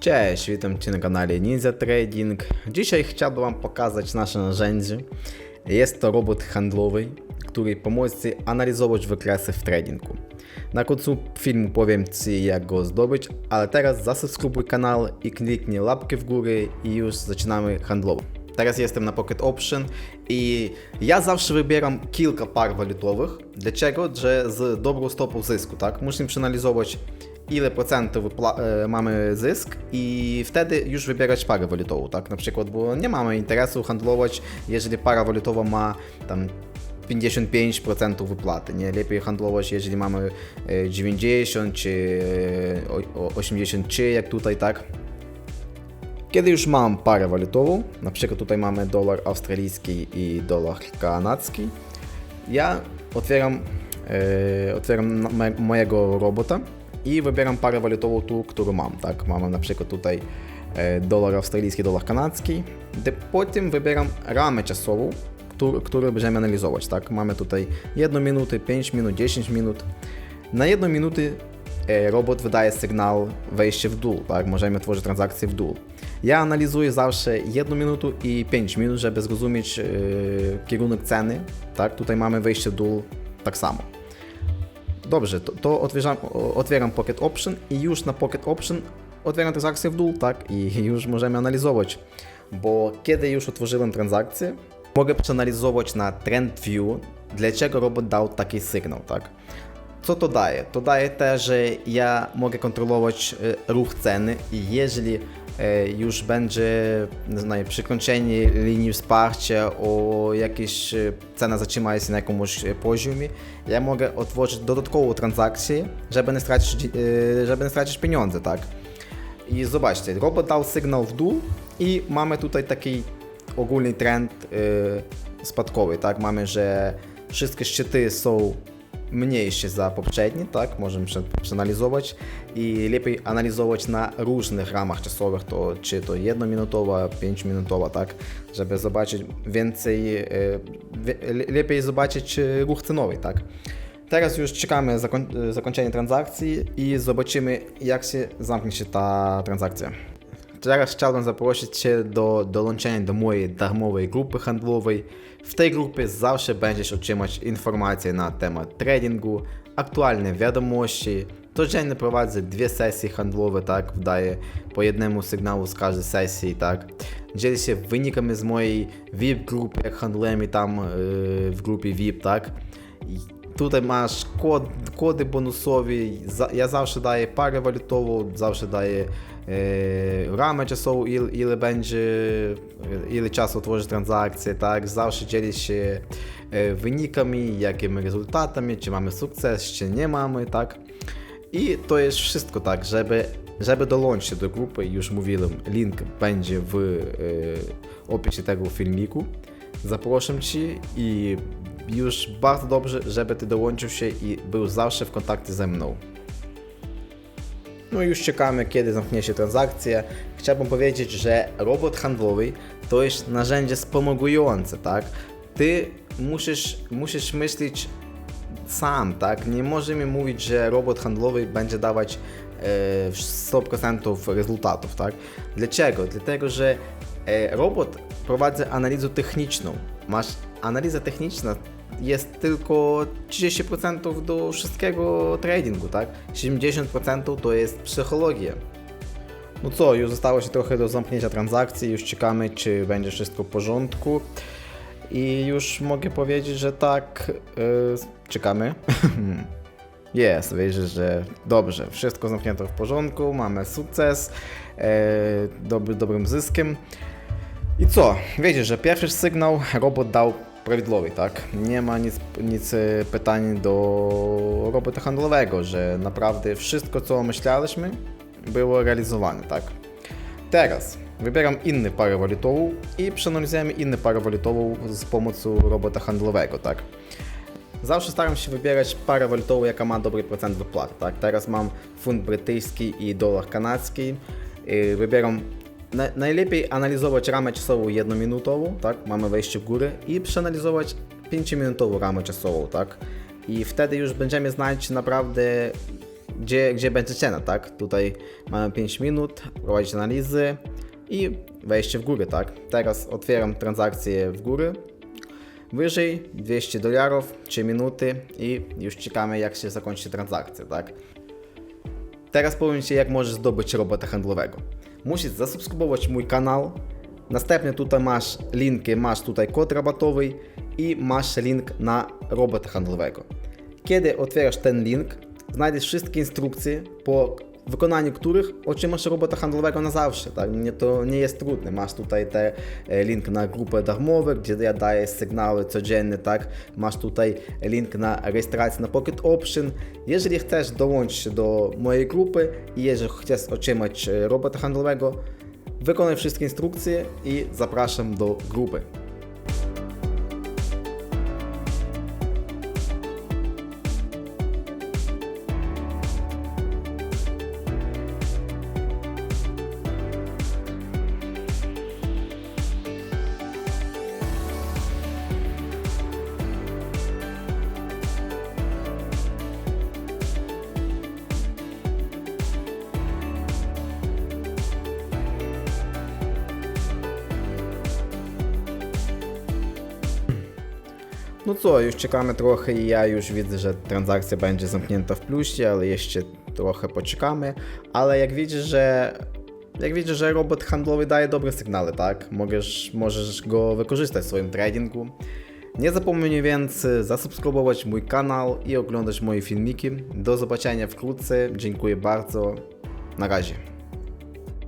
Cześć, witam Cię na kanale Ninja Trading. Dzisiaj chciałbym Wam pokazać nasze narzędzie. Jest to robot handlowy, który pomoże analizować wykresy w tradingu. Na końcu filmu powiem Ci jak go zdobyć, ale teraz zasubskrybuj kanał i kliknij łapkę w górę i już zaczynamy handlowo. Teraz jestem na Pocket Option i ja zawsze wybieram kilka par walutowych. Dlaczego? Że z dobrą stopą zysku, tak? Musimy przeanalizować ile procentów e, mamy zysk i wtedy już wybierać parę walutową, tak? Na przykład, bo nie mamy interesu handlować, jeżeli para walutowa ma tam 55% wypłaty, nie? Lepiej handlować, jeżeli mamy e, 90 czy e, o- 83, jak tutaj, tak? Kiedy już mam parę walutową, na przykład tutaj mamy dolar australijski i dolar kanadyjski, ja otwieram, e, otwieram me, mojego robota i wybieram parę walutową tu, którą mam. Tak, mamy na przykład tutaj e, dolar australijski, dolar kanadyjski, gdy potem wybieram ramę czasową, któr, którą będziemy analizować. Tak, mamy tutaj 1 minutę, 5 minut, 10 minut. Na 1 minutę robot wydaje sygnał wejście w dół, tak? Możemy tworzyć transakcje w dół. Ja analizuję zawsze 1 minutę i 5 minut, żeby zrozumieć e, kierunek ceny, tak? Tutaj mamy wejście w dół tak samo. Dobrze, to, to otwieram, otwieram Pocket Option i już na Pocket Option otwieram transakcję w dół, tak? I już możemy analizować. Bo kiedy już otworzyłem transakcję, mogę przeanalizować na Trend View, dlaczego robot dał taki sygnał, tak? Co to daje? To daje też, że ja mogę kontrolować e, ruch ceny i jeżeli e, już będzie nie знаю, przekroczenie linii wsparcia o jakieś e, cena zatrzyma się na jakimś e, poziomie, ja mogę otworzyć dodatkową transakcję, żeby nie stracić, e, żeby nie stracić pieniądze, tak? I zobaczcie, robot dał sygnał w dół i mamy tutaj taki ogólny trend e, spadkowy, tak? Mamy, że wszystkie szczyty są mniejsze za poprzednie, tak? Możemy prze- przeanalizować i lepiej analizować na różnych ramach czasowych, to czy to jednominutowa, pięciominutowa, tak? Żeby zobaczyć więcej, lepiej zobaczyć ruch cenowy, tak? Teraz już czekamy zakoń- zakończenia transakcji i zobaczymy, jak się zamknie się ta transakcja. Teraz chciałbym zaprosić Cię do dołączenia do mojej darmowej grupy handlowej. W tej grupie zawsze będziesz otrzymać informacje na temat tradingu, aktualne wiadomości. Codziennie prowadzę dwie sesje handlowe, tak, wdaję po jednemu sygnału z każdej sesji, tak. Dzielę się wynikami z mojej VIP grupy, jak handlujemy tam yy, w grupie VIP, tak. I Tutaj masz kod, kody bonusowe. za- Ja zawsze daję parę walutową, zawsze daję e, ramę czasową, ile, ile będzie, e, ile czasu tworzy transakcje, tak? Zawsze dzielę się e, wynikami, jakimi rezultatami, czy mamy sukces, czy nie mamy, tak? I to jest wszystko, tak, żeby, żeby dołączyć do grupy, już mówiłem, link będzie w e, opisie tego filmiku. Zapraszam Cię i już bardzo dobrze, żeby Ty dołączył się i był zawsze w kontakcie ze mną. No i już czekamy, kiedy zamknie się transakcja. Chciałbym powiedzieć, że robot handlowy to jest narzędzie wspomagające, tak? Ty musisz, musisz myśleć sam, tak? Nie możemy mówić, że robot handlowy będzie dawać e, 100% rezultatów, tak? Dlaczego? Dlatego, że e, robot prowadzi analizę techniczną. Masz analiza techniczna jest tylko 30% do wszystkiego tradingu, tak? 70% to jest psychologia. No co, już zostało się trochę do zamknięcia transakcji, już czekamy, czy będzie wszystko w porządku. I już mogę powiedzieć, że tak, yy, czekamy. Jest, wierzę, że dobrze, wszystko zamknięto w porządku, mamy sukces, dobry, dobrym zyskiem. I co? Wiecie, że pierwszy sygnał robot dał prawidłowy, tak? Nie ma nic, nic e, pytań do robota handlowego, że naprawdę wszystko, co myśleliśmy, było realizowane, tak? Teraz wybieram inny parę walutową i przeanalizujemy inny parę walutową z pomocą robota handlowego, tak? Zawsze staram się wybierać parę walutową, jaka ma dobry procent wypłaty, tak? Teraz mam funt brytyjski i dolar kanadzki. Yy, Wybieram na, najlepiej analizować ramę czasową jednominutową, tak? Mamy wejście w górę i przeanalizować 5-minutową ramę czasową, tak? I wtedy już będziemy znać naprawdę gdzie, gdzie będzie cena, tak? Tutaj mamy 5 minut, prowadzić analizy i wejście w górę, tak? Teraz otwieram transakcję w górę, wyżej 200 dolarów, 3 minuty i już czekamy jak się zakończy transakcja, tak? Teraz powiem Ci jak możesz zdobyć robota handlowego. Musisz zasubskrybować mój kanał, następnie tutaj masz linki, masz tutaj kod rabatowy i masz link na robota handlowego. Kiedy otwierasz ten link, znajdziesz wszystkie instrukcje, po wykonaniu których otrzymasz robota handlowego na zawsze. Tak? Nie, to nie jest trudne. Masz tutaj te e, link na grupę darmową, gdzie ja daję sygnały codziennie, tak? Masz tutaj link na rejestrację na Pocket Option. Jeżeli chcesz dołączyć do mojej grupy i jeżeli chcesz otrzymać e, robota handlowego, wykonaj wszystkie instrukcje i zapraszam do grupy. No co, już czekamy trochę i ja już widzę, że transakcja będzie zamknięta w plusie, ale jeszcze trochę poczekamy. Ale jak widzisz, że jak widzisz, że robot handlowy daje dobre sygnały, tak? Możesz, możesz go wykorzystać w swoim tradingu. Nie zapomnij więc zasubskrybować mój kanał i oglądać moje filmiki. Do zobaczenia wkrótce. Dziękuję bardzo. Na razie.